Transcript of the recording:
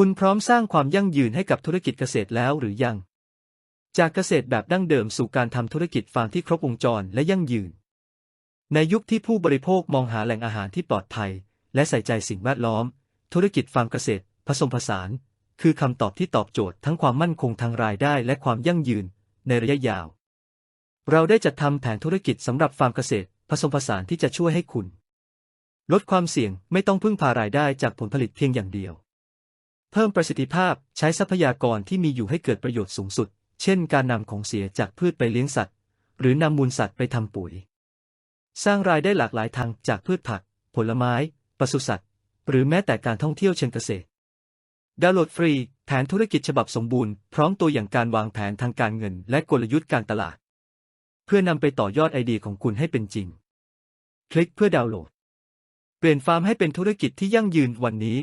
คุณพร้อมสร้างความยั่งยืนให้กับธุรกิจเกษตรแล้วหรือยัง จากเกษตรแบบดั้งเดิมสู่การทำธุรกิจฟาร์มที่ครบวงจรและยั่งยืน ในยุคที่ผู้บริโภคมองหาแหล่งอาหารที่ปลอดภัย และใส่ใจสิ่งแวดล้อม ธุรกิจฟาร์มเกษตร ผสมผสาน คือคำตอบที่ตอบโจทย์ทั้งความมั่นคงทางรายได้และความยั่งยืน ในระยะยาว เราได้จัดทำแผนธุรกิจสำหรับฟาร์มเกษตร ผสมผสานที่จะช่วยให้คุณ ลดความเสี่ยงไม่ต้องพึ่งพารายได้จากผลผลิตเพียงอย่างเดียว เพิ่มประสิทธิภาพใช้ทรัพยากรที่มีอยู่ให้เกิดประโยชน์สูงสุด เช่น การนำของเสียจากพืชไปเลี้ยงสัตว์ หรือนำมูลสัตว์ไปทำปุ๋ย สร้างรายได้หลากหลายทางจากพืชผัก ผลไม้ ปศุสัตว์ หรือแม้แต่การท่องเที่ยวเชิงเกษตร ดาวน์โหลดฟรี แผนธุรกิจฉบับสมบูรณ์ พร้อมตัวอย่างการวางแผนทางการเงิน และกลยุทธ์การตลาด เพื่อนำไปต่อยอดไอเดียของคุณให้เป็นจริง คลิกเพื่อดาวน์โหลด เปลี่ยนฟาร์มให้เป็นธุรกิจที่ยั่งยืนวันนี้